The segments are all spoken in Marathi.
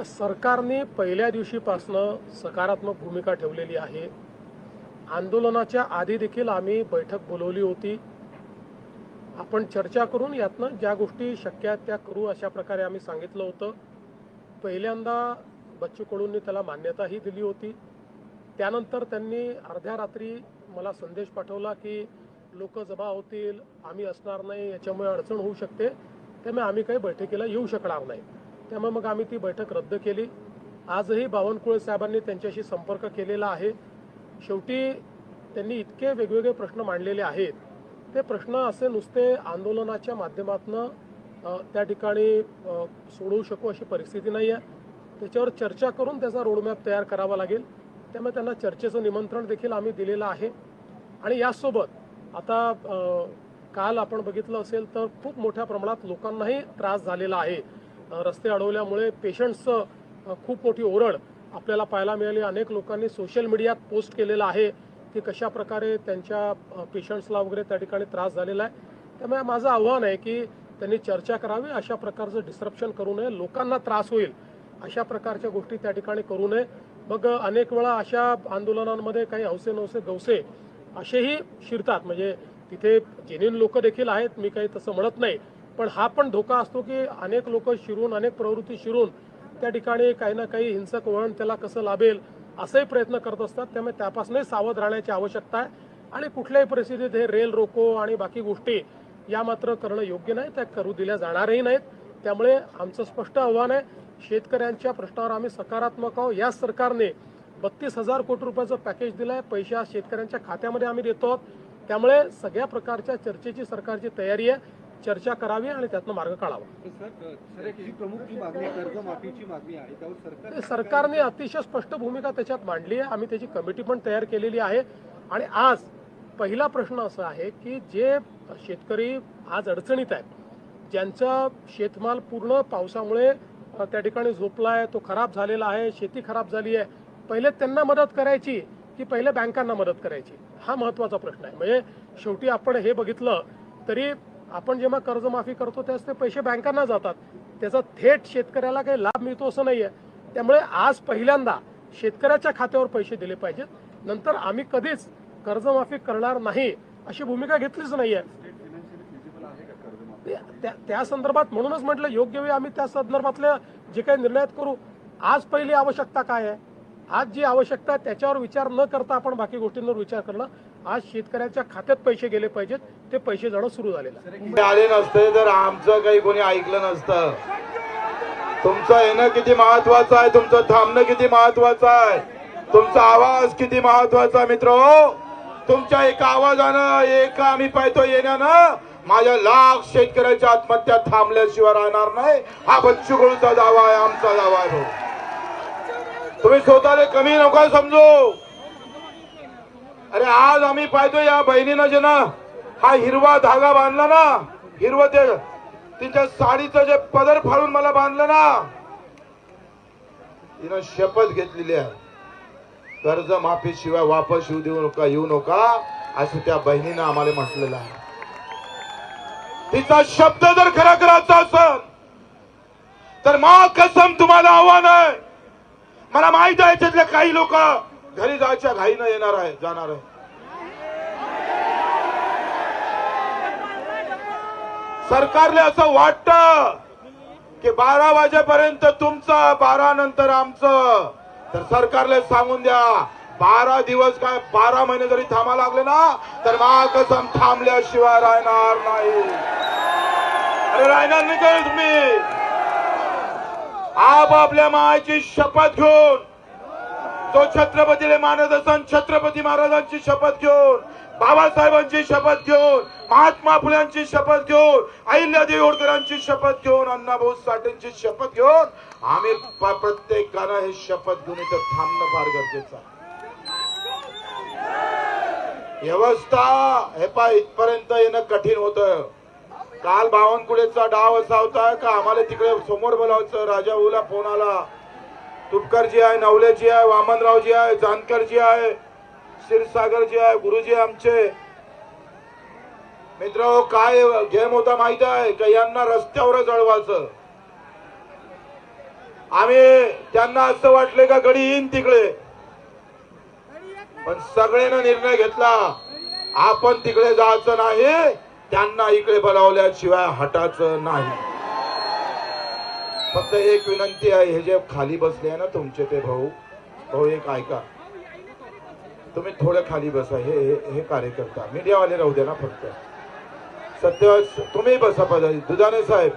सरकारने पहिल्या दिवशीपासनं सकारात्मक भूमिका ठेवलेली आहे. आंदोलनाच्या आधी देखील आम्ही बैठक बोलवली होती. आपण चर्चा करून यातनं ज्या गोष्टी शक्य आहेत त्या करू अशा प्रकारे आम्ही सांगितलं होतं. पहिल्यांदा बच्चू कडूंनी त्याला मान्यताही दिली होती. त्यानंतर त्यांनी अर्ध्या रात्री मला संदेश पाठवला की लोक जमा होतील आम्ही असणार नाही याच्यामुळे अडचण होऊ शकते. त्यामुळे आम्ही काही बैठकीला येऊ शकणार नाही. त्यामुळे मग आम्ही ती बैठक रद्द केली. आजही बावनकुळे साहेबांनी त्यांच्याशी संपर्क केलेला आहे. शेवटी त्यांनी इतके वेगवेगळे प्रश्न मांडलेले आहेत. ते प्रश्न असे नुसते आंदोलनाच्या माध्यमातून त्या ठिकाणी सोडवू शकू अशी परिस्थिती नाही आहे त्याच्यावर चर्चा करून त्याचा रोडमॅप तयार करावा लागेल. त्यामुळे त्यांना चर्चेचं निमंत्रण देखील आम्ही दिलेलं आहे. आणि यासोबत आता काल आपण बघितलं असेल तर खूप मोठ्या प्रमाणात लोकांनाही त्रास झालेला आहे. रस्ते अडवल्यामुळे पेशंट्सचं खूप मोठी ओरड आपल्याला पाहायला मिळाली. अनेक लोकांनी सोशल मीडियात पोस्ट केलेलं आहे की कशा प्रकारे त्यांच्या पेशंट्सला वगैरे त्या ठिकाणी त्रास झालेला आहे. त्यामुळे माझं आव्हान आहे की त्यांनी चर्चा करावी अशा प्रकारचं डिस्ट्रप्शन करू नये लोकांना त्रास होईल अशा प्रकारच्या गोष्टी त्या ठिकाणी करू नये. मग अनेक वेळा अशा आंदोलनांमध्ये काही हौसे नवसे गवसे असेही शिरतात. म्हणजे तिथे जेन्युन लोक देखील आहेत मी काही तसं म्हणत नाही. पण हा पण धोका असतो की अनेक लोक शिरून अनेक प्रवृत्ती शिरून त्या ठिकाणी काही ना काही हिंसक वळण त्याला कसं लाभेल असेही प्रयत्न करत असतात. त्यामुळे त्यापासूनही सावध राहण्याची आवश्यकता आहे. आणि कुठल्याही परिस्थितीत हे रेल रोको आणि बाकी गोष्टी या मात्र करणं योग्य नाही त्या करू दिल्या जाणारही नाहीत. त्यामुळे आमचं स्पष्ट आव्हान आहे शेतकऱ्यांच्या प्रश्नावर आम्ही सकारात्मक आहोत. या सरकारने बत्तीस हजार कोटी रुपयाचं पॅकेज दिलंय. पैसे शेतकऱ्यांच्या खात्यामध्ये आम्ही देतो आहोत. त्यामुळे सगळ्या प्रकारच्या चर्चेची सरकारची तयारी आहे. चर्चा करावी आणि त्यातनं मार्ग काढावा. सरकारने अतिशय स्पष्ट भूमिका त्याच्यात मांडली आहे. आम्ही त्याची कमिटी पण तयार केलेली आहे. आणि आज पहिला प्रश्न असा आहे की जे शेतकरी आज अडचणीत आहेत ज्यांचा शेतमाल पूर्ण पावसामुळे त्या ठिकाणी झोपला आहे तो खराब झालेला आहे शेती खराब झाली आहे पहिले त्यांना मदत करायची की पहिले बँकांना मदत करायची? हा महत्त्वाचा प्रश्न आहे. म्हणजे शेवटी आपण हे बघितलं तरी आपण जेव्हा कर्जमाफी करतो त्याच ते पैसे बँकांना जातात. त्याचा थेट शेतकऱ्याला काही लाभ मिळतो असं नाही आहे त्यामुळे आज पहिल्यांदा शेतकऱ्याच्या खात्यावर पैसे दिले पाहिजेत. नंतर आम्ही कधीच कर्जमाफी करणार नाही अशी भूमिका घेतलीच नाही आहे त्या- त्या संदर्भात म्हणूनच म्हटलं योग्य वेळी आम्ही त्या संदर्भातल्या जे काही निर्णयात करू. आज पहिली आवश्यकता काय आहे? आज जी आवश्यकता त्याच्यावर विचार न करता आपण बाकी गोष्टींवर विचार करणं आज शेतकऱ्याच्या खात्यात पैसे गेले पाहिजेत ते पैसे जाणं सुरू झालेलं आले नसते तर आमचं काही कोणी ऐकलं नसतं. तुमचं येणं किती महत्वाचं आहे तुमचं थांबणं किती महत्वाचं आहे तुमचा आवाज किती महत्त्वाचा आहे मित्र. तुमच्या एका आवाजानं एका आम्ही पाहतो येण्यानं माझ्या लाख शेतकऱ्याच्या आत्महत्या थांबल्याशिवाय राहणार नाही. हा बच्चू कडूचा दावा आहे आमचा दावा आहे. तुम्ही स्वतःला कमी नका समजू. अरे आज आम्ही पाहतो या बहिणीनं जे ना हा हिरवा धागा बांधला ना हिरवं ते तिच्या साडीचं जे पदर फाडून मला बांधलं ना तिनं शपथ घेतलेली आहे. कर्ज माफी शिवाय वापस येऊ देऊ नका येऊ नका असं त्या बहिणीनं आम्हाला म्हटलेलं आहे. तिचा शब्द जर खरा करायचा असेल तर मा कसम तुम्हाला आव्हान आहे. मला माहीत आहे त्यातले काही लोक घरी जायच्या घाईनं येणार आहे जाणार आहे. सरकारले असं वाटतं की बारा वाजेपर्यंत तुमचं बारा नंतर आमचं. तर सरकारला सांगून द्या बारा दिवस काय बारा महिने जरी थांबा लागले ना तर महाकसम थांबल्याशिवाय राहणार नाही. अरे राहणार नाही का तुम्ही? आपापल्या मायची शपथ घेऊन तो छत्रपतीने मानत असून छत्रपती महाराजांची शपथ घेऊन बाबासाहेबांची शपथ घेऊन महात्मा फुल्यांची शपथ घेऊन अहिल्यादेवी होळकरांची शपथ घेऊन अण्णाभाऊ साठेंची शपथ घेऊन आम्ही प्रत्येकानं हे शपथ घेऊन इथं थांबणं फार गरजेचं आहे. व्यवस्था हे पा इथपर्यंत येणं कठीण होतं. काल बावनकुळेचा डाव असा होता का आम्हाला तिकडे समोर बोलावचं राजा फोन आला. तुपकरजी आहे नवलेजी आहे वामनरावजी आहे जानकरजी आहे क्षीरसागरजी आहे गुरुजी आमचे. मित्र हो, काय गेम होता माहीत आहे का? यांना रस्त्यावर जळवायचं. आम्ही त्यांना असं वाटले का गडी येईन तिकडे? पण सगळ्यांना निर्णय घेतला. आपण तिकडे जायचं नाही त्यांना इकडे बोलावल्याशिवाय हटायचं नाही. फक्त एक विनंती आहे हे जे खाली बसले आहे ना तुमचे ते भाऊ भाऊ एक ऐका. तुम्ही थोडं खाली बसा हे हे- हे कार्यकर्ता. मीडियावाले राहू द्या ना फक्त. सत्य तुम्ही बसा पाहिजे दुधाने साहेब.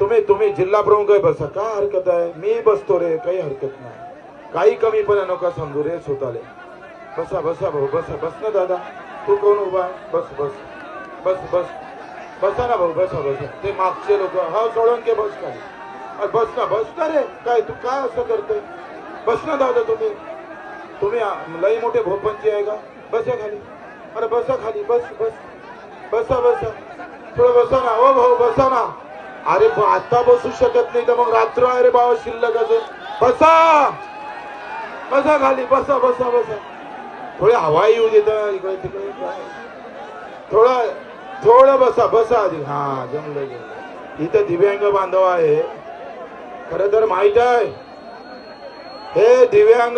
तुम्ही तुम्ही जिल्हा प्रमुख आहे बसा. काय हरकत आहे? मी बसतो रे काही हरकत नाही. काही कमीपणा नका समजू रे स्वतःले. बसा बसा भाऊ बसा. बस ना दादा. तू कोण उभा बस बस. बस बस. बसा ना भाऊ बसा बसा. ते मागचे लोक. हा सोडून घे बस खाली. बस ना बस ना रे. काय तू काय असं करतोय? बस ना दादा तुम्ही. तुम्ही लई मोठे भोपंची आहे का? बसा खाली. अरे बसा खाली बस बस. बसा बसा. थोडं बसा ना. हो भाऊ बसा ना. अरे आता बसू शकत नाही तर मग रात्र आहे रे बाबा शिल्लक अजून. बसा! बसा खाली बसा बसा बसा. थोडी हवा येऊ देत इकडे तिकडे. काय. थोडं थोडं बसा बसा आधी. हा जमलं जमलं. इथं दिव्यांग बांधव आहे. खर तर माहीत आहे. हे दिव्यांग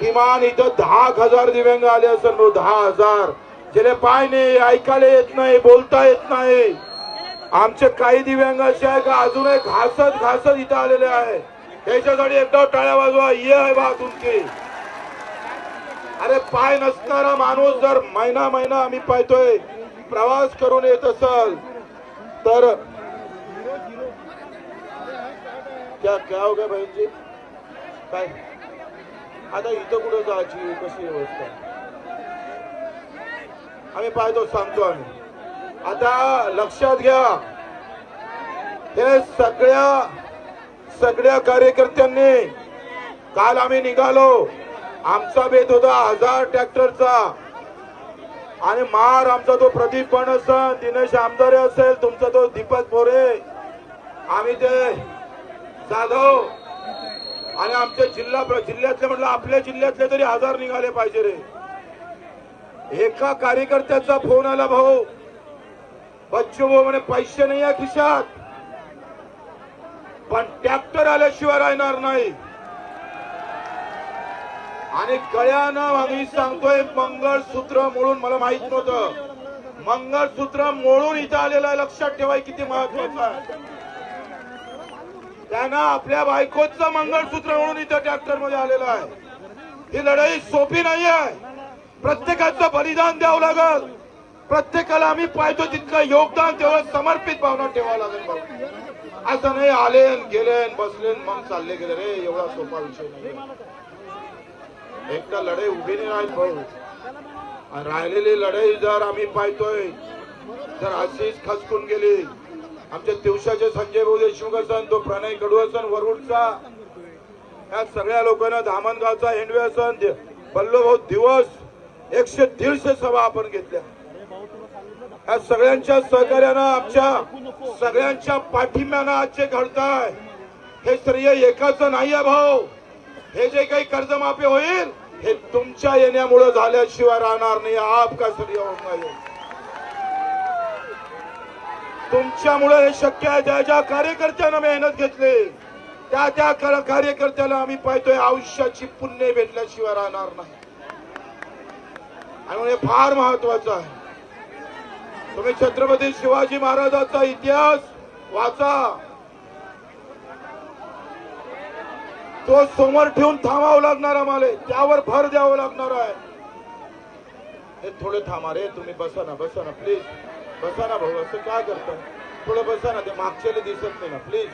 किमान इथं दहा हजार दिव्यांग आले असेल भाऊ, दहा हजार. ज्याला पाय नाही ऐकायला येत नाही बोलता येत नाही. आमचे काही दिव्यांग असे आहे का अजूनही घासत घासत इथं आलेले आहे. त्याच्यासाठी एकदा टाळ्या वाजवा ये आहे बा तुमची. अरे पाय नसणारा माणूस जर महिना महिना आम्ही पाहतोय प्रवास करून येत असल तर क्या क्या हो गया बहीणजी काय? आता इथं कुठं जायची? कशी व्यवस्था? आम्ही पाहतो सांगतो आम्ही. आता लक्षात घ्या. हे सगळ्या सगळ्या कार्यकर्त्यांनी काल आम्ही निघालो. आमचा बेत होता हजार ट्रॅक्टरचा. आणि मार आमचा तो प्रदीप पण असेल दिनेश आमदारे असेल तुमचा तो दीपक भोरे आम्ही ते जाधव. आणि आमच्या जिल्हा जिल्ह्यातले म्हटलं आपल्या जिल्ह्यातले तरी हजार निघाले पाहिजे रे. एका कार्यकर्त्याचा फोन आला भाऊ. बच्चू भाऊ म्हणे पैसे नाही या खिशात. पण ट्रॅक्टर आल्याशिवाय राहणार नाही. आणि कळ्यानं आम्ही सांगतोय मंगळसूत्र मोडून मला माहीत नव्हतं. मंगळसूत्र मोडून इथं आलेलं आहे लक्षात ठेवाय किती महत्वाचं आहे. त्यांना आपल्या बायकोचं मंगळसूत्र म्हणून इथं ट्रॅक्टरमध्ये आलेलं आहे. ही लढाई सोपी नाही आहे. प्रत्येकाचं बलिदान द्यावं लागल. प्रत्येकाला आम्ही पाहतो तितकं योगदान तेवढं समर्पित भावना ठेवावं लागेल असं नाही आले गेले बसले मग चालले गेले रे एवढा सोपा विषय नाही एकदा लढाई उभी नाही राहील भाऊ. राहिलेली लढाई जर आम्ही पाहतोय जर अशीच खचकून गेली आमच्या दिवसाचे संजय भाऊ देशमुख असन तो प्रणय कडू असन वरुडचा. या सगळ्या लोकांना धामणगावचा हेंडवे असन दे- दिवस एकशे दीडशे सभा आपण घेतल्या. या सगळ्यांच्या सहकार्यानं आमच्या सगळ्यांच्या पाठिंब्यानं आजचे घडताय हे श्रेय एकाच नाहीये भाऊ. हे जे काही कर्जमाफी होईल हे तुमच्या येण्यामुळे झाल्याशिवाय राहणार नाही आप का श्रेय होणार नाही. तुमच्यामुळे हे शक्य आहे. ज्या ज्या कार्यकर्त्यांना मेहनत घेतली त्या त्या कार्यकर्त्याला आम्ही पाहतोय आयुष्याची पुण्य भेटल्याशिवाय राहणार नाही. आणि हे फार महत्वाचं आहे. तुम्ही छत्रपती शिवाजी महाराजांचा इतिहास वाचा. तो समोर ठेवून थांबावं लागणार आम्हाला. त्यावर भर द्यावं लागणार आहे. हे थोडे थांबा रे तुम्ही बसा ना बसा ना प्लीज बसा ना भाऊ असं काय करता थोडं बसा ना ते मागच्याला दिसत नाही ना प्लीज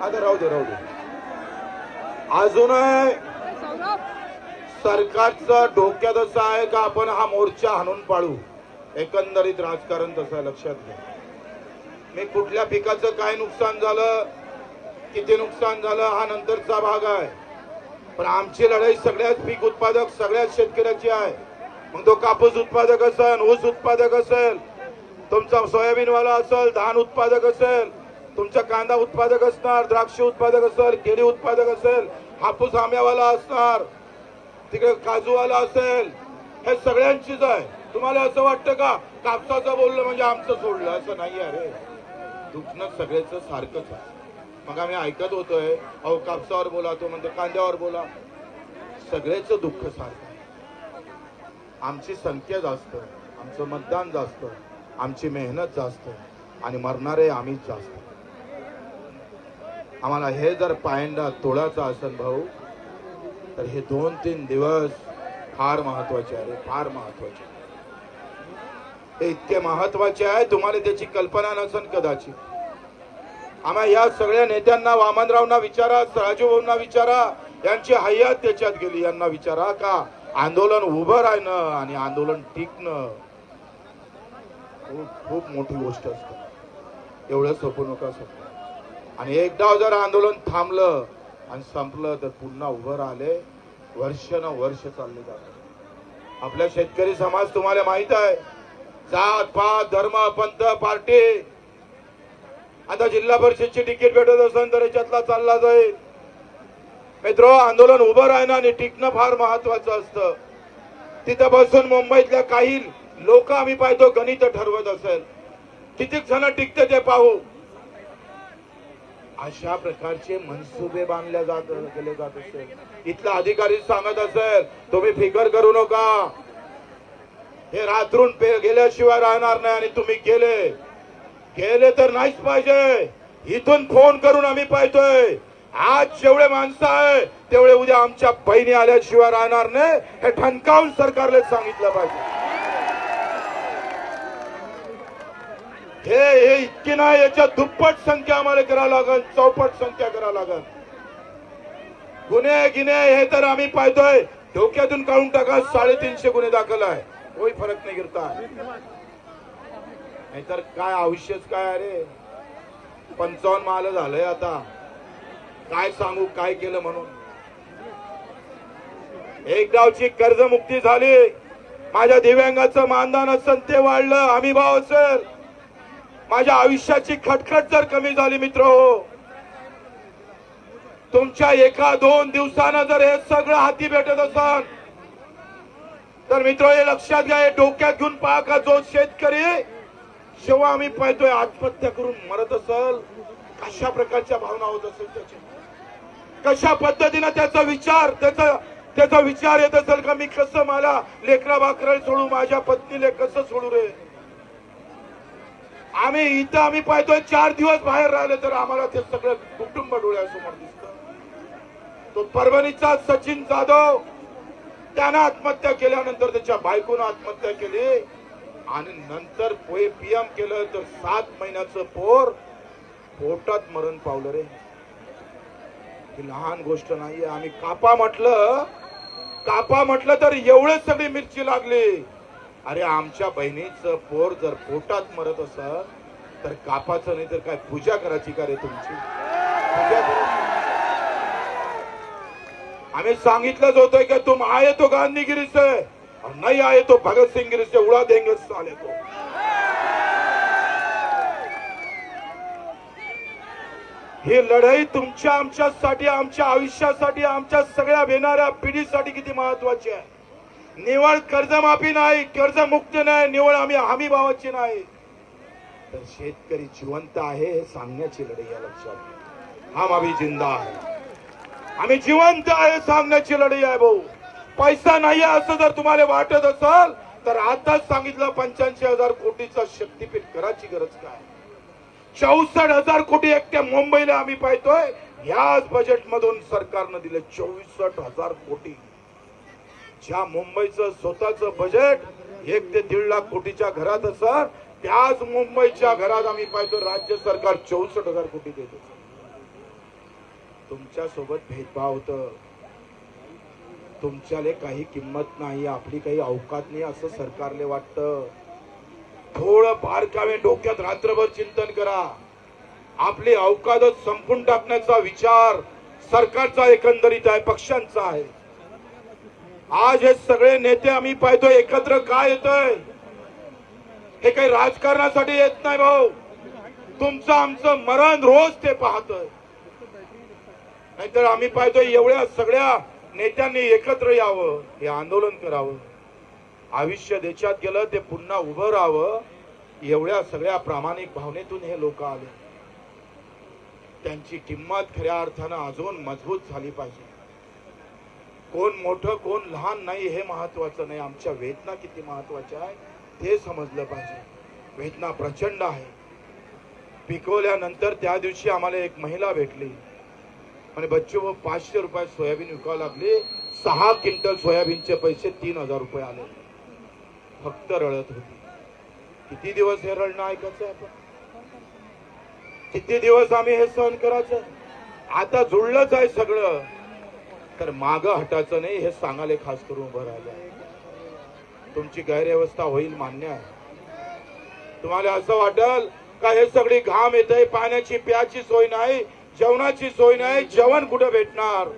आता राहू दे राहू दे. अजून सरकारचं डोक्यात असं आहे का आपण हा मोर्चा हाणून पाडू? एकंदरीत राजकारण तसं लक्षात घ्या. मी कुठल्या पिकाचं काय नुकसान झालं किती नुकसान झालं हा नंतरचा भाग आहे. पण आमची लढाई सगळ्याच पीक उत्पादक सगळ्याच शेतकऱ्याची आहे. मग तो कापूस उत्पादक असेल ऊस उत्पादक असेल तुमचा सोयाबीनवाला असेल धान उत्पादक असेल तुमचा कांदा उत्पादक असणार द्राक्ष उत्पादक असेल केळी उत्पादक असेल हापूस आंब्यावाला असणार तिकडे काजूवाला असेल हे सगळ्यांचीच आहे. तुम्हाला असं वाटतं का? कापसाचं बोललं म्हणजे आमचं सोडलं असं नाही अरे दुखणं सगळ्याचं सारखंच आहे. मग आम्ही ऐकत होतोय अहो कापसावर बोला तो म्हणतो कांद्यावर बोला. सगळेच दुःख सारखं आमची संख्या जास्त आमचं मतदान जास्त आमची मेहनत जास्त आणि मरणारे आम्हीच जास्त. आम्हाला हे जर पायंडा तोडायचा असेल भाऊ तर हे दोन तीन दिवस फार महत्त्वाचे आहे फार महत्त्वाचे हे इतके महत्त्वाचे आहे तुम्हाला त्याची कल्पना नसेल कदाचित. आम्हा या सगळ्या नेत्यांना वामनरावना विचारा राजूभाऊंना विचारा यांची हयात त्याच्यात गेली. यांना विचारा का? आंदोलन उभं राहणं आणि आंदोलन टिकणं खूप खूप मोठी गोष्ट असते. एवढं सोपू नका सोपू आणि एकदा जर आंदोलन थांबलं आणि संपलं तर पुन्हा उभं राहिले वर्ष न वर्ष चालले जातात आपल्या शेतकरी समाज तुम्हाला माहीत आहे. जात पात धर्म पंथ पार्टी आता जिल्हा परिषदची तिकीट भेटत असेल तर याच्यातला चालला जाईल. मित्र आंदोलन उभं राहणं आणि टिकणं फार महत्वाचं असतं. तिथं बसून मुंबईतल्या काही लोक आम्ही पाहतो गणित ठरवत असेल. किती जण टिकते ते पाहू? अशा प्रकारचे मनसुबे बांधले जात केले जात असेल. इथला अधिकारी सांगत असेल तुम्ही फिकर करू नका. हे रात्रून पे गेल्याशिवाय राहणार नाही आणि तुम्ही गेले. केले तर नाहीच पाहिजे. इथून फोन करून आम्ही पाहतोय. आज जेवढे माणसं आहे तेवढे उद्या आमच्या बहिणी आल्याशिवाय राहणार नाही हे ठणकावून सरकारला सांगितलं पाहिजे. हे हे इतकी नाही याच्या दुप्पट संख्या आम्हाला करावं लागल चौपट संख्या करावं लागल गुन्हे गिन्हे हे तर आम्ही पाहतोय. डोक्यातून काढून टाका साडेतीनशे गुन्हे दाखल आहे. कोई फरक नाही गिरता. नाहीतर काय आयुष्यच काय अरे? पंचावन्न माल झालंय आता. काय सांगू काय केलं म्हणून? एक गावची कर्जमुक्ती झाली. माझ्या दिव्यांगाचं मानधन असेल ते वाढलं. आम्ही भाव असेल. माझ्या आयुष्याची खटखट जर कमी झाली मित्र हो. तुमच्या एका दोन दिवसानं जर हे सगळं हाती भेटत असाल तर मित्र हे लक्षात घ्या हे डोक्यात घेऊन पहा का जो शेतकरी जेव्हा आम्ही पाहतोय आत्महत्या करून मरत असल कशा प्रकारच्या भावना होत असेल त्याच्या? कशा पद्धतीनं त्याचा विचार त्याचा त्याचा विचार येत असेल का? मी कसं मला लेकरा बाकरा सोडू माझ्या पत्नीले कसं सोडू रे? आम्ही इथं आम्ही पाहतोय चार दिवस बाहेर राहिले तर आम्हाला ते सगळं कुटुंब डोळ्यासमोर दिसत. तो परभणीचा सचिन जाधव त्यानं आत्महत्या केल्यानंतर त्याच्या बायकोनं आत्महत्या केली. आणि नंतर पीएम केलं तर सात महिन्याचं पोर पोटात मरण पावलं रे. ही लहान गोष्ट नाहीये. आम्ही कापा म्हटलं कापा म्हटलं तर एवढे सगळी मिरची लागली. अरे आमच्या बहिणीचं पोर जर पोटात मरत असत तर कापाचं नाही तर काय पूजा करायची का रे तुमची? पूजा करायची. आम्ही सांगितलंच होतं की तुम आहे तो गांधीगिरीचं और नहीं आए तो भगत सिंह गिर से उड़ा देंगे साले को। ही लढाई तुमच्या आमच्यासाठी आमच्या आयुष्यासाठी आमच्या सगळ्या येणाऱ्या पिढीसाठी किती महत्वाची आहे. निवळ कर्जमाफी नाही कर्जमुक्त नाही निवळ आम्ही हमी भावाची नाही. तर शेतकरी जिवंत आहे हे सांगण्याची लढाई या लक्षात घ्या. हम जिंदा आहे. आम्ही जिवंत आहे सांगण्याची लढाई आहे भाऊ. पैसा नाही आहे असं जर तुम्हाला वाटत असाल तर आताच सांगितलं पंच्याऐंशी हजार कोटीचा शक्तीपीठ करायची गरज काय? चौसष्ट हजार कोटी एकट्या मुंबईला आम्ही पाहतोय. ह्याच बजेट मधून सरकारनं दिले चौसष्ट हजार कोटी. ज्या मुंबईचं स्वतःचं बजेट एक ते दीड लाख कोटीच्या घरात असत त्याच मुंबईच्या घरात आम्ही पाहतो राज्य सरकार चौसष्ट हजार कोटी देत तुमच्यासोबत भेदभाव होतं. तुमच्याले काही किंमत नाही आपली काही अवकात नाही असं सरकारले वाटतं. थोडं बारकावे डोक्यात रात्रभर चिंतन करा. आपली अवकादच संपून टाकण्याचा विचार सरकारचा एकंदरीत आहे पक्षांचा आहे. आज हे सगळे नेते आम्ही पाहतोय एकत्र काय येतोय? हे काही राजकारणासाठी येत नाही भाऊ. तुमचं आमचं मरण रोज ते पाहतोय. नाहीतर आम्ही पाहतोय एवढ्या सगळ्या नेत्यांनी एकत्र यावं हे आंदोलन करावं. आयुष्य देशात गेलं ते पुन्हा उभं राहावं एवढ्या सगळ्या प्रामाणिक भावनेतून हे लोक आले. त्यांची किंमत खऱ्या अर्थानं अजून मजबूत झाली पाहिजे. कोण मोठं कोण लहान नाही हे महत्वाचं नाही. आमच्या वेदना किती महत्त्वाच्या आहे ते समजलं पाहिजे. वेदना प्रचंड आहे. पिकवल्यानंतर त्या दिवशी आम्हाला एक महिला भेटली. आणि बच्चू भाऊ पाचशे रुपयात सोयाबीन विकावं लागली. सहा क्विंटल सोयाबीनचे पैसे तीन हजार रुपये आले. फक्त रडत होती. किती दिवस हे रडणं ऐकायचं आपण? किती दिवस आम्ही हे सहन करायचं? आता जुळलंच आहे सगळं. तर माग हटायचं नाही हे सांगाले खास करून उभं राहिलं तुमची गैरव्यवस्था होईल मान्य आहे. तुम्हाला असं वाटल का हे सगळी घाम येत आहे पाण्याची प्याची सोय नाही? जेवणाची सोय नाही जेवण कुठे भेटणार?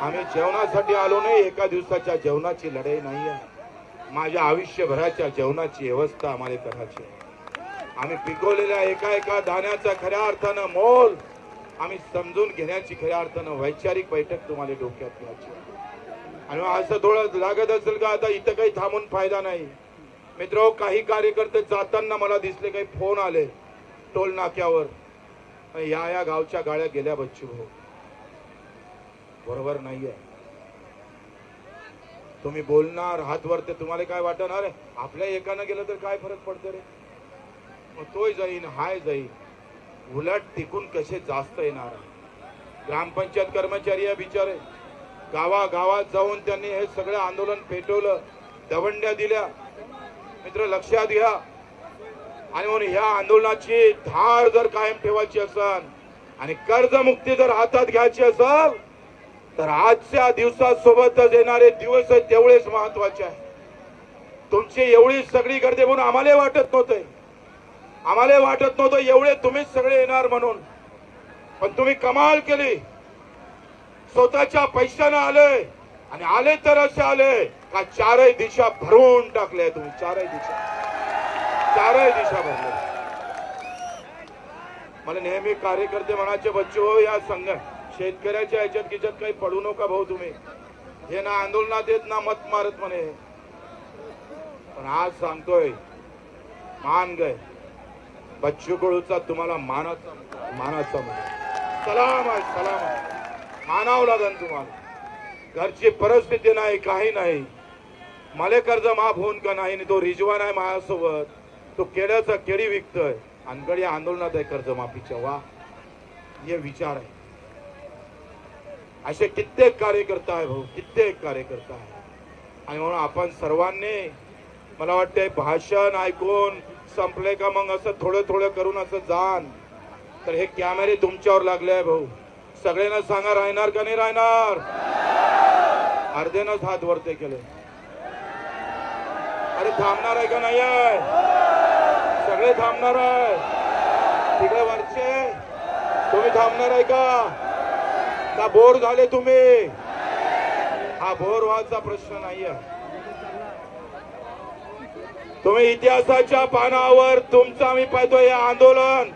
आम्ही जेवणासाठी आलो नाही एका दिवसाच्या जेवणाची लढाई नाही आहे. माझ्या आयुष्यभराच्या जेवणाची व्यवस्था आम्हाला करायची आम्ही पिकवलेल्या एका एका दाण्याचा खऱ्या अर्थानं मोल आम्ही समजून घेण्याची खऱ्या अर्थानं वैचारिक बैठक तुम्हाला डोक्यात घ्यायची आणि मग असं थोडं लागत असेल का आता इथं काही थांबून फायदा नाही. मित्र काही कार्यकर्ते जाताना मला दिसले काही फोन आले टोल नाक्यावर. या या गावच्या गाड्या गेल्या बच्चू भाऊ. बरोबर नाहीये. तुम्ही बोलणार हात वरते तुम्हाला काय वाटणार आपल्या एकानं गेलं तर काय फरक पडतो रे? मग तोय जाईन हाय जाईन. उलट टिकून कसे जास्त येणार? ग्रामपंचायत कर्मचारी या बिचारे. गावागावात जाऊन त्यांनी हे सगळं आंदोलन पेटवलं दवंड्या दिल्या. मित्र लक्षात घ्या. आणि म्हणून ह्या आंदोलनाची धार जर कायम ठेवायची असेल आणि कर्जमुक्ती जर हातात घ्यायची असेल तर आजच्या दिवसासोबतच येणारे दिवस तेवढेच महत्त्वाचे आहे तुमची एवढी सगळी गर्दी म्हणून आम्हाला वाटत नव्हते आम्हाला वाटत नव्हतं एवढे तुम्हीच सगळे येणार म्हणून. पण तुम्ही कमाल केली. स्वतःच्या पैशानं आले आणि आले तर असे आले का चारही दिशा भरून टाकल्या तुम्ही चारही दिशा. चारही दिशा भरल्या मला नेहमी कार्यकर्ते म्हणायचे बच्चू हो या संघ शेतकऱ्याच्या ह्याच्यात किच्यात काही पडू नका भाऊ तुम्ही. हे ना आंदोलनात येत ना मत मारत म्हणे. पण आज सांगतोय मान गय. बच्चू कडूचा तुम्हाला मानाचा मानाचा मान. सलाम आहे सलाम आहे. मानावं लागेल तुम्हाला. घरची परिस्थिती नाही काही नाही. मला कर्ज माफ होऊन का नाही आणि तो रिजवान आहे माझ्यासोबत. तो केड्याचा केळी विकतोय. आणि आंदोलनात आहे कर्जमाफीच्या वा. हे विचार आहे. असे कित्येक कार्यकर्ता आहे भाऊ कित्येक कार्यकर्ता आहे आणि म्हणून आपण सर्वांनी मला वाटतंय भाषण ऐकून संपले का मग असं थोडं थोडं करून असं जाण. तर हे कॅमेरे तुमच्यावर लागले आहे भाऊ. सगळ्यांना सांगा राहणार का नाही राहणार? अर्धेनच हात वरते केले. अरे थांबणार आहे का नाही आहे सगळे थांबणार आहे. तिकडे वरचे. तुम्ही थांबणार आहे का? का बोर झाले तुम्ही? हा बोर व्हायचा प्रश्न नाही आहे तुम्ही इतिहासाच्या पानावर तुमचा मी पाहतो हे आंदोलन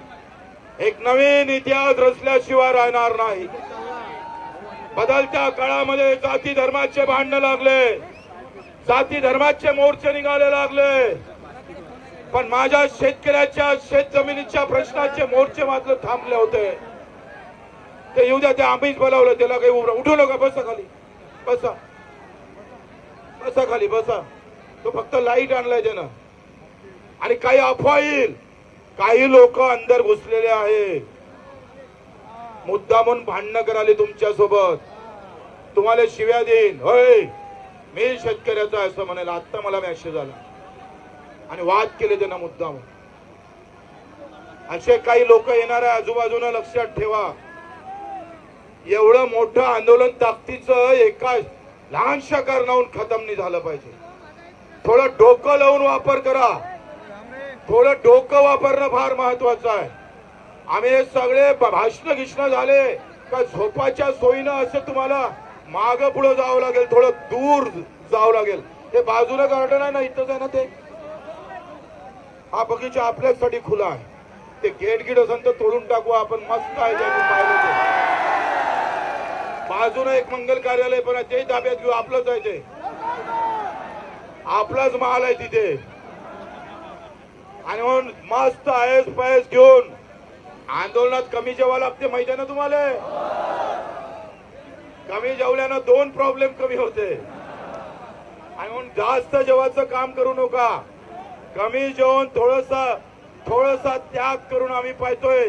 एक नवीन इतिहास रचल्याशिवाय राहणार नाही. बदलत्या काळामध्ये जाती धर्माचे भांडणं लागले. जाती धर्माचे मोर्चे निघाले लागले. पण माझ्या शेतकऱ्याच्या शेत जमिनीच्या प्रश्नाचे मोर्चे मात्र थांबले होते. ते येऊ द्या ते आम्हीच बोलावलं त्याला काही उभं- उठू नका बसा खाली. बसा. बसा खाली बसा. तो फक्त लाइट आणलाय त्यानं. आणि काही अफवा येईल. काही लोक अंदर घुसलेले आहेत. मुद्दामून भांडणं कराले तुमच्यासोबत तुम्हाला शिव्या देईन. होय. मी शेतकऱ्याचा आहे असं म्हणाल आत्ता मला मेसेज आला. आणि वाद केले त्यांना मुद्दाम असे काही लोक येणार आहे आजूबाजूला लक्षात ठेवा. एवढं मोठं आंदोलन ताकदीचं एका लहानशा कारणाहून खतम नाही झालं पाहिजे. थोडं डोकं लावून वापर करा. थोडं डोकं वापरणं फार महत्वाचं आहे. आम्ही सगळे भाषण घिष्ण झाले. का झोपाच्या सोयीनं असं तुम्हाला माग पुढे जावं लागेल थोडं दूर जावं लागेल. हे बाजूला गार्डन आहे ना इथंच आहे ना ते? हा बगीचा आपल्यासाठी खुला आहे. ते गेट गिट असेल तर तोडून टाकू आपण मस्त आहे बाजून एक मंगल कार्यालय पण आहे ते ताब्यात घेऊ आपलंच आहे ते. आपलाच माल आहे तिथे. आणि म्हणून मस्त आयस पायस घेऊन आंदोलनात कमी जेव्हा लागते माहिती आहे ना तुम्हाला? कमी जेवल्यानं दोन प्रॉब्लेम कमी होते. आणि म्हणून जास्त जेवायचं काम करू नका. कमी जेवण थोडस थोडसा त्याग करून आम्ही पाहतोय.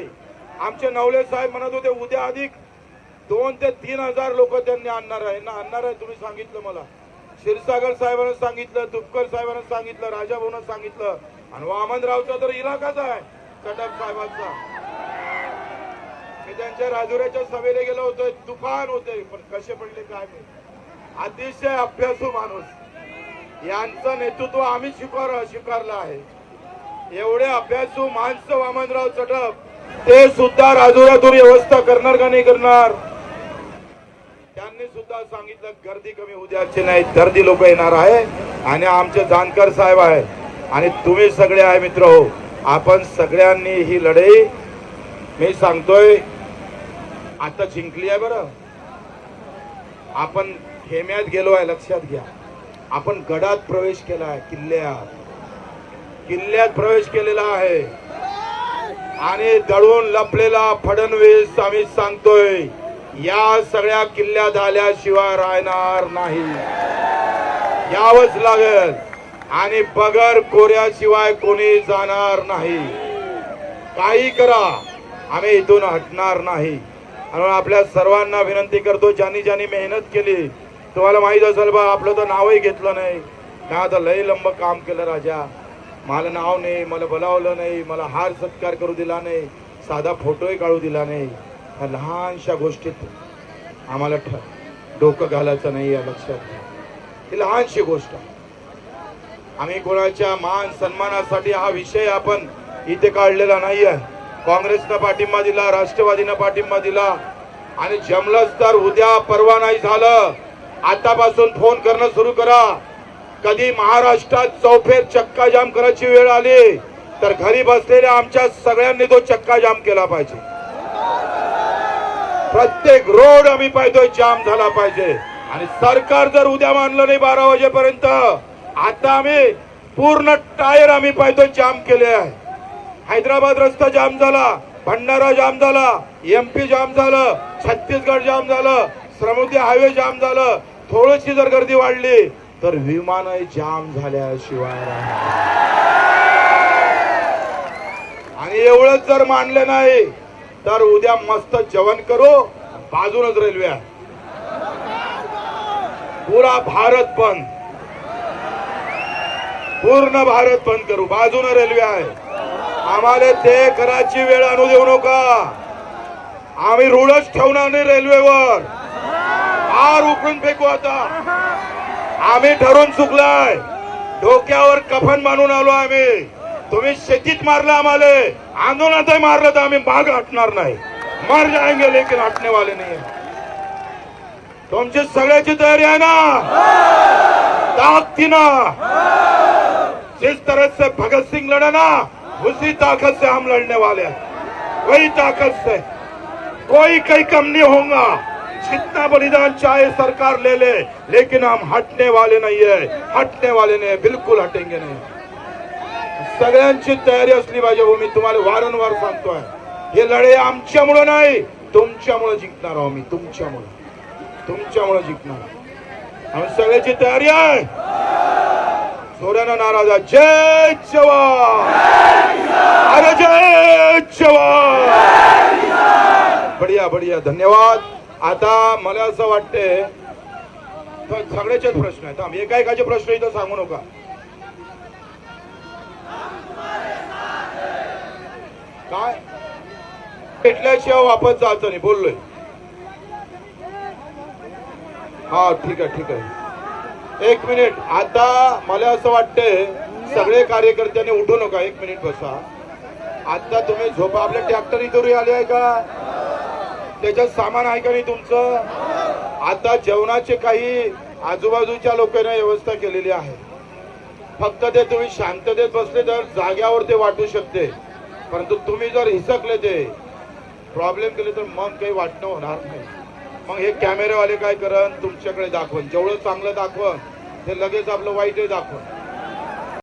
आमचे नवले साहेब म्हणत होते उद्या अधिक दोन ते तीन हजार लोक त्यांनी आणणार आहे. ना आणणार आहे तुम्ही सांगितलं मला. क्षीरसागर साहेबांना सांगितलं तुपकर साहेबांना सांगितलं राजाभाऊनं सांगितलं. आणि वामनरावचा तर इलाकाच आहे कटक साहेबांचा. मी त्यांच्या राजुऱ्याच्या सभेला गेलो होतो. तुफान होते पण कसे पडले काय नाही अतिशय अभ्यासू माणूस. यांचं नेतृत्व आम्ही स्वीकार स्वीकारलं आहे. एवढे अभ्यासू माणसं वामनराव चटप ते सुद्धा राजुऱ्यातून व्यवस्था करणार का नाही करणार? त्यांनी सुद्धा सांगितलं गर्दी कमी उद्याची नाही गर्दी लोक येणार आहे आणि आमचे जानकर साहेब आहे. आणि तुम्ही सगळे आहे मित्र हो. आपण सगळ्यांनी ही लढाई मी सांगतोय आता जिंकली आहे बरं. आपण खेम्यात गेलो आहे लक्षात घ्या. आपण गडात प्रवेश केला आहे किल्ल्यात. किल्ल्यात प्रवेश केलेला आहे. आणि दळून लपलेला फडणवीस आम्ही सांगतोय या सगळ्या किल्ल्यात आल्याशिवाय राहणार नाही. यावंच लागेल. आणि बगर कोऱ्याशिवाय कोणी जाणार नाही. काही करा आम्ही इथून हटणार नाही. म्हणून आपल्या सर्वांना विनंती करतो ज्यांनी ज्यांनी मेहनत केली. तुम्हाला माहीत असेल बा आपलं तर नावही घेतलं नाही. का आता लय लंब काम केलं राजा. मला नाव नाही मला बोलावलं नाही मला हार सत्कार करू दिला नाही साधा फोटोही काढू दिला नाही. ह्या लहानशा गोष्टीत आम्हाला ठ डोकं घालायचं नाही या लक्षात ही लहानशी गोष्ट आम्ही कोणाच्या मान सन्मानासाठी हा विषय आपण इथे काढलेला नाही आहे काँग्रेसनं पाठिंबा दिला राष्ट्रवादीनं पाठिंबा दिला. आणि जमलंच तर उद्या परवा नाही झालं. आतापासून फोन करणं सुरू करा. कधी महाराष्ट्रात चौफेर चक्का जाम करायची वेळ आली तर घरी बसलेल्या आमच्या सगळ्यांनी तो चक्का जाम केला पाहिजे. प्रत्येक रोड आम्ही पाहतोय जाम झाला पाहिजे. आणि सरकार जर उद्या मानलं नाही बारा वाजेपर्यंत आता आम्ही पूर्ण टायर आम्ही पाहतोय जाम केले आहे. हैदराबाद रस्ता जाम झाला भंडारा जाम झाला एमपी जाम झालं छत्तीसगड जाम झालं श्रमती हायवे जाम झालं थोडीशी जर गर्दी वाढली तर विमानही जाम झाल्याशिवाय आणि एवढंच जर मानलं नाही तर उद्या मस्त जेवण करू बाजूनच रेल्वे आहे. पुरा भारत बंद. पूर्ण भारत बंद करू बाजून रेल्वे आहे. आम्हाला ते करायची वेळ आणू देऊ नका. आम्ही रूढच ठेवणार नाही रेल्वेवर. आर उकळून फेकू आता. आम्ही ठरवून चुकलाय. डोक्यावर कफन बांधून आलो आम्ही. तुम्ही शेतीत मारलं आम्हाला. आंदोलनातही मारलं तर आम्ही माग हटणार नाही. मर जाएंगे लेकिन हटने वाले नाही. तुमची सगळ्याची तयारी आहे ना? ताकती ना जिस तरह से भगत सिंह लड़ा ना उसी ताकत से हम लड़ने वाले हैं। वही ताकत से। कोई कहीं कम नहीं होगा। जितना बलिदान चाहे सरकार ले ले लेकिन हम हटने वाले नहीं है। हटने वाले नहीं बिलकुल बिल्कुल हटेंगे नहीं। सगळ्यांची तयारी असली पाहिजे हो मी तुम्हाला वारंवार सांगतोय हे लढे आमच्यामुळं नाही तुमच्यामुळं जिंकणार आहो मी तुमच्यामुळं. तुमच्यामुळं जिंकणार आम्ही सगळ्याची तयारी आहे. सोऱ्यानं नाराजा जय जवान. अरे जय जवान. बढिया बढिया. धन्यवाद. आता मला असं वाटते तर सगळ्याचेच प्रश्न आहेत. आम्ही एका एकाचे प्रश्न इथं सांगू नका. काय? भेटल्याशिवाय वापस जायचं नाही. बोललोय. हा ठीक आहे ठीक आहे. एक मिनिट. आता मला असं वाटतंय सगळे कार्यकर्त्यांनी उठू नका. एक मिनिट बसा. आता तुम्ही झोपा. आपल्या ट्रॅक्टर इथं आले आहे का? त्याच्यात सामान आहे का नाही तुमचं? आता जेवणाचे काही आजूबाजूच्या लोकांना व्यवस्था केलेली आहे. फक्त ते तुम्ही शांततेत बसले तर जाग्यावर ते वाटू शकते. परंतु तुम्ही जर हिसकले ते प्रॉब्लेम केले तर मग काही वाटणं होणार नाही. मग हे कॅमेरेवाले काय करन? तुमच्याकडे दाखवण जेवढं चांगलं दाखवण ते लगेच आपलं वाईटही दाखवत.